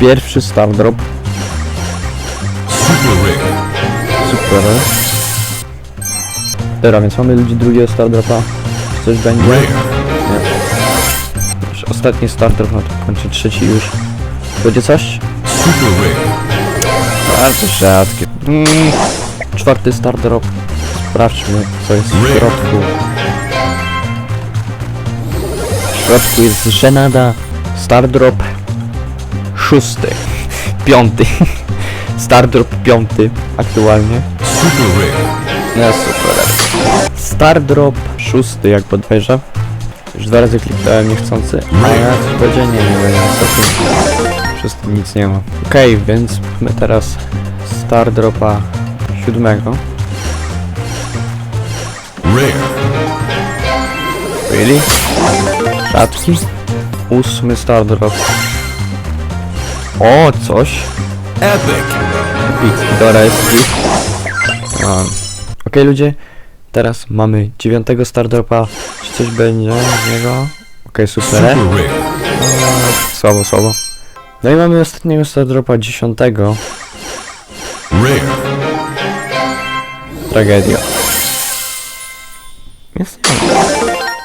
Pierwszy star drop. Super. Dobra, więc mamy ludzi drugiego star dropa. Czy coś będzie? Już ostatni star drop, no to kończy trzeci już. Będzie coś? Bardzo rzadkie. Mm. Czwarty star drop. Sprawdźmy, co jest w środku. W środku jest żenada. Star drop. Szósty. Piąty. Star drop piąty aktualnie. Super rare. No super. Star drop szósty jak podejrzę. Już dwa razy kliknąłem niechcący. A ja będzie? Nie, będzie niestety. Przez to nic nie ma. Okej, więc my teraz Star dropa siódmego. Rare. Really? Rzadki? Ósmy Star drop. O, coś. Epic. Pik, Dora jest. Um, Okej ludzie, teraz mamy dziewiątego Star dropa. Czy coś będzie z niego? Okej, super. Rare. Słabo, słabo. No i mamy ostatniego Star dropa dziesiątego. Rare. Tragedia. Jest nie.